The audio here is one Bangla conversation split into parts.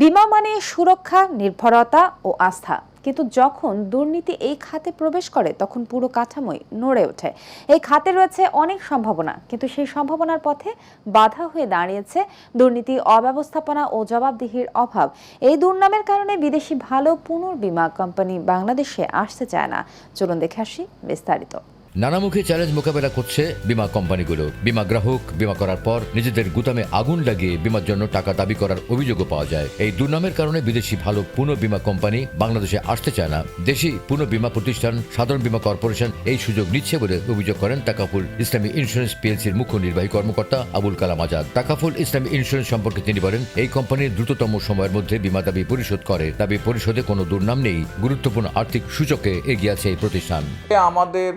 বিমা মানে সুরক্ষা, নির্ভরতা ও আস্থা। কিন্তু যখন দুর্নীতি এই খাতে প্রবেশ করে, তখন পুরো কাঠামোই নড়ে ওঠে। এই খাতে রয়েছে অনেক সম্ভাবনা, কিন্তু সেই সম্ভাবনার পথে বাধা হয়ে দাঁড়িয়েছে দুর্নীতি, অব্যবস্থাপনা ও জবাবদিহির অভাব। এই দুর্নামের কারণে বিদেশি ভালো পুনর্বিমা কোম্পানি বাংলাদেশে আসতে চায় না। চলুন দেখে আসি বিস্তারিত। নানামুখী চ্যালেঞ্জ মোকাবেলা করছে বিমা কোম্পানিগুলো। বিমা গ্রাহক, বিমা করার পর নিজেদের গুদামে আগুন লাগিয়ে বিমার জন্য টাকা দাবি করার অভিযোগও পাওয়া যায়। এই দুর্নামের কারণে বিদেশি ভালো পুনঃ বিমা কোম্পানি বাংলাদেশে আসতে চায় না। দেশি পুনঃ বিমা প্রতিষ্ঠান, সাধারণ বিমা কর্পোরেশন এই সুযোগ নিচ্ছে বলে অভিযোগ করেন টাকাফুল ইসলামী ইন্স্যুরেন্স পিএলসির মুখ্য নির্বাহী কর্মকর্তা আবুল কালাম আজাদ। টাকাফুল ইসলামী ইন্স্যুরেন্স সম্পর্কে তিনি বলেন, এই কোম্পানি দ্রুততম সময়ের মধ্যে বিমা দাবি পরিশোধ করে। দাবি পরিশোধে কোনো দুর্নাম নেই। গুরুত্বপূর্ণ আর্থিক সূচকে এগিয়ে আছে এই প্রতিষ্ঠান। আমাদের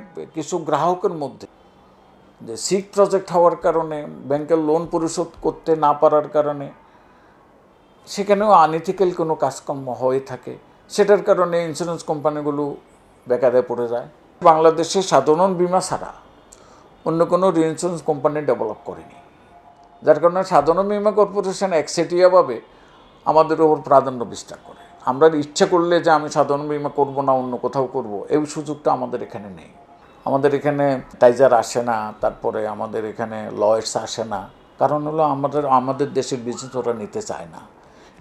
কিছু গ্রাহকের মধ্যে যে সিক প্রজেক্ট হওয়ার কারণে, ব্যাংকের লোন পরিশোধ করতে না পারার কারণে, সেখানেও আনইথিক্যাল কোনো কাজকর্ম হয়ে থাকে। সেটার কারণে ইন্স্যুরেন্স কোম্পানিগুলো বেকারে পড়ে যায়। বাংলাদেশে সাধারণ বিমা ছাড়া অন্য কোনো ইন্স্যুরেন্স কোম্পানি ডেভেলপ করেনি। যার কারণে সাধারণ বিমা কর্পোরেশন একচেটিয়াভাবে আমাদের ওপর প্রাধান্য বিস্তার করে। আমরা ইচ্ছা করলে যে আমি সাধারণ বিমা করব না, অন্য কোথাও করব, এই সুযোগটা আমাদের এখানে নেই। আমাদের এখানে টাইজার আসে না, তারপরে আমাদের এখানে লয়ার্স আসে না। কারণ হলো আমাদের আমাদের দেশের বিজনেস ওরা নিতে চায় না।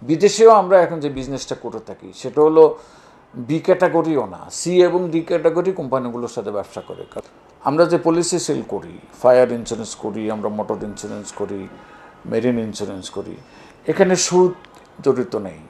বিদেশেও আমরা এখন যে বিজনেসটা করে থাকি, সেটা হলো বি ক্যাটাগরিও না। সি এবং ডি ক্যাটাগরি কোম্পানিগুলোর সাথে ব্যবসা করে। আমরা যে পলিসি সেল করি ফায়ার ইন্স্যুরেন্স করি, আমরা মোটর ইন্স্যুরেন্স করি মেরিন ইন্স্যুরেন্স করি, এখানে সুদ জড়িত নেই।